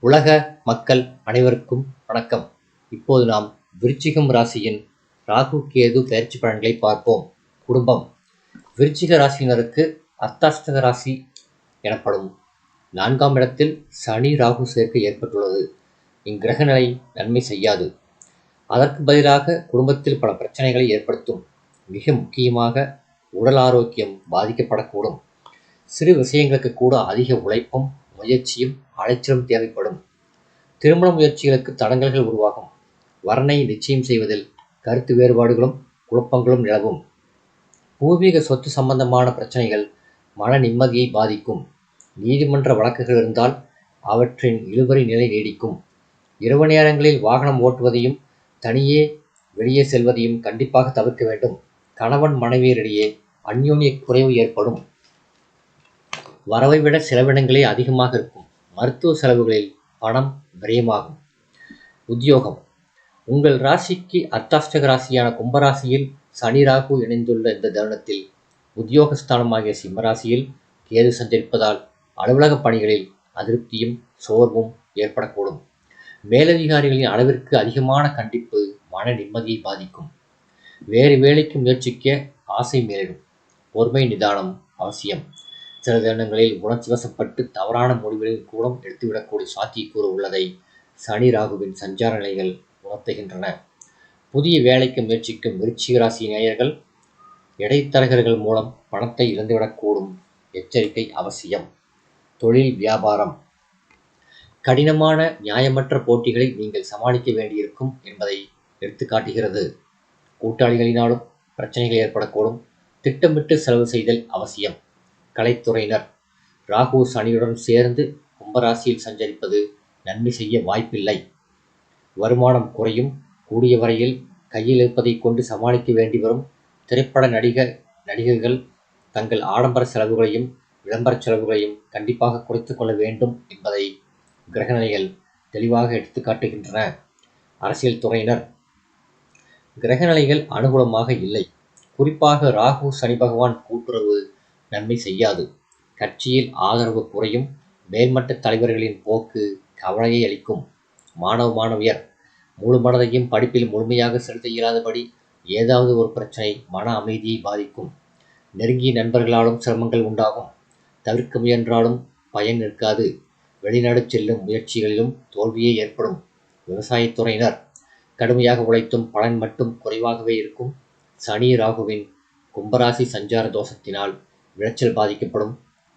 உலக மக்கள் அனைவருக்கும் வணக்கம். இப்போது நாம் விருச்சிகம் ராசியின் ராகு கேது பயிற்சி பலன்களை பார்ப்போம். குடும்பம். விருச்சிக ராசியினருக்கு அர்த்தாஷ்டக ராசி எனப்படும். நான்காம் இடத்தில் சனி ராகு சேர்க்கை ஏற்பட்டுள்ளது. இங்கிரக நிலை நன்மை செய்யாது. அதற்கு பதிலாக குடும்பத்தில் பல பிரச்சனைகளை ஏற்படுத்தும். மிக முக்கியமாக உடல் ஆரோக்கியம் பாதிக்கப்படக்கூடும். சிறு விஷயங்களுக்கு கூட அதிக உழைப்பும் முயற்சியும் அலைச்சலும் தேவைப்படும். திருமண முயற்சிகளுக்கு தடங்கல்கள் உருவாகும். வர்ணை நிச்சயம் செய்வதில் கருத்து வேறுபாடுகளும் குழப்பங்களும் நிலவும். பூர்வீக சொத்து சம்பந்தமான பிரச்சனைகள் மன நிம்மதியை பாதிக்கும். நீதிமன்ற வழக்குகள் இருந்தால் அவற்றின் இழுபறி நிலை நீடிக்கும். இரவு நேரங்களில் வாகனம் ஓட்டுவதையும் தனியே வெளியே செல்வதையும் கண்டிப்பாக தவிர்க்க வேண்டும். கணவன் மனைவியரிடையே அந்யோன்ய குறைவு ஏற்படும். வரவை விட செலவினங்களே அதிகமாக இருக்கும். மருத்துவ செலவுகளில் பணம் விரயமாகும். உத்தியோகம். உங்கள் ராசிக்கு அர்த்தாஷ்டக ராசியான கும்பராசியில் சனி ராகு இணைந்துள்ள இந்த தருணத்தில் உத்தியோகஸ்தானமாகிய சிம்மராசியில் கேது சஞ்சரிப்பதால் அலுவலக பணிகளில் அதிருப்தியும் சோர்வும் ஏற்படக்கூடும். மேலதிகாரிகளின் அளவிற்கு அதிகமான கண்டிப்பு மன நிம்மதியை பாதிக்கும். வேறு வேலைக்கு முயற்சிக்க ஆசை மேலிடும். பொறுமை நிதானம் அவசியம். சில தருணங்களில் உணர்ச்சி வசப்பட்டு தவறான முடிவுகளில் கூட எடுத்துவிடக்கூடிய சாத்தியக்கூறு உள்ளதை சனி ராகுவின் சஞ்சார நிலைகள் உணர்த்துகின்றன. புதிய வேலைக்கு முயற்சிக்கும் விருச்சிக ராசி நேயர்கள் இடைத்தரகர்கள் மூலம் பணத்தை இழந்துவிடக்கூடும் எச்சரிக்கை அவசியம். தொழில் வியாபாரம். கடினமான நியாயமற்ற போட்டிகளை நீங்கள் சமாளிக்க வேண்டியிருக்கும் என்பதை எடுத்துக்காட்டுகிறது. கூட்டாளிகளினாலும் பிரச்சனைகள் ஏற்படக்கூடும். திட்டமிட்டு செலவு செய்தல் அவசியம். கலைத்துறையினர். ராகு சனியுடன் சேர்ந்து கும்பராசியில் சஞ்சரிப்பது நன்மை செய்ய வாய்ப்பில்லை. வருமானம் குறையும். கூடிய வரையில் கையில் இருப்பதை கொண்டு சமாளிக்க வேண்டி வரும். திரைப்பட நடிக நடிகர்கள் தங்கள் ஆடம்பர செலவுகளையும் விளம்பர செலவுகளையும் கண்டிப்பாக குறைத்து கொள்ள வேண்டும் என்பதை கிரகநிலைகள் தெளிவாக எடுத்துக்காட்டுகின்றன அரசியல் துறையினர். கிரகநிலைகள் அனுகூலமாக இல்லை. குறிப்பாக ராகு சனி பகவான் கூட்டுறவு நன்மை செய்யாது. கட்சியில் ஆதரவு குறையும். மேல்மட்ட தலைவர்களின் போக்கு கவலையை அளிக்கும். மாணவ மாணவியர் முழு மனதையும் படிப்பில் முழுமையாக செலுத்த இயலாதபடி ஏதாவது ஒரு பிரச்சனை மன அமைதியை பாதிக்கும். நெருங்கிய நண்பர்களாலும் சிரமங்கள் உண்டாகும். தவிர்க்க முயன்றாலும் பயன் இருக்காது வெளிநாடு செல்லும் முயற்சிகளிலும் தோல்வியே ஏற்படும். விவசாயத்துறையினர் கடுமையாக உழைத்தும் பலன் மட்டும் குறைவாகவே இருக்கும். சனி ராகுவின் கும்பராசி சஞ்சார தோஷத்தினால் விளைச்சல் பாதிக்கப்படும்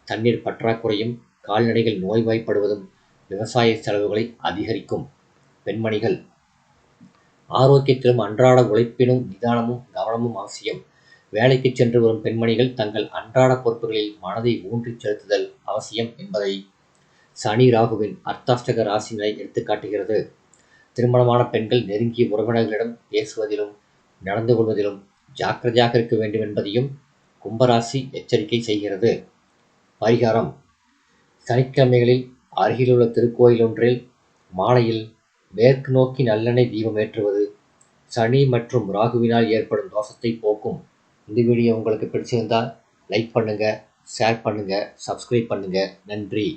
தண்ணீர் பற்றாக்குறையும் கால்நடைகள் நோய்வாய்ப்படுவதும் விவசாய செலவுகளை அதிகரிக்கும் பெண்மணிகள். ஆரோக்கியத்திலும் அன்றாட உழைப்பினும் நிதானமும் கவனமும் அவசியம். வேலைக்கு சென்று வரும் பெண்மணிகள் தங்கள் அன்றாட பொறுப்புகளில் மனதை ஊன்றிச் செலுத்துதல் அவசியம் என்பதை சனி ராகுவின் அர்த்தாஷ்டக ராசி நிலை எடுத்துக்காட்டுகிறது திருமணமான பெண்கள் நெருங்கிய உறவினர்களிடம் பேசுவதிலும் நடந்து கொள்வதிலும் ஜாக்கிரதையாக இருக்க வேண்டும் என்பதையும் கும்பராசி எச்சரிக்கை செய்கிறது. பரிகாரம். சனிக்கிழமைகளில் அருகிலுள்ள திருக்கோயில் ஒன்றில் மாலையில் மேற்கு நோக்கி நல்லெண்ணெய் தீபம் ஏற்றுவது சனி மற்றும் ராகுவினால் ஏற்படும் தோஷத்தை போக்கும். இந்த வீடியோ உங்களுக்கு பிடிச்சிருந்தால் லைக் பண்ணுங்கள் ஷேர் பண்ணுங்கள் சப்ஸ்கிரைப் பண்ணுங்கள் நன்றி.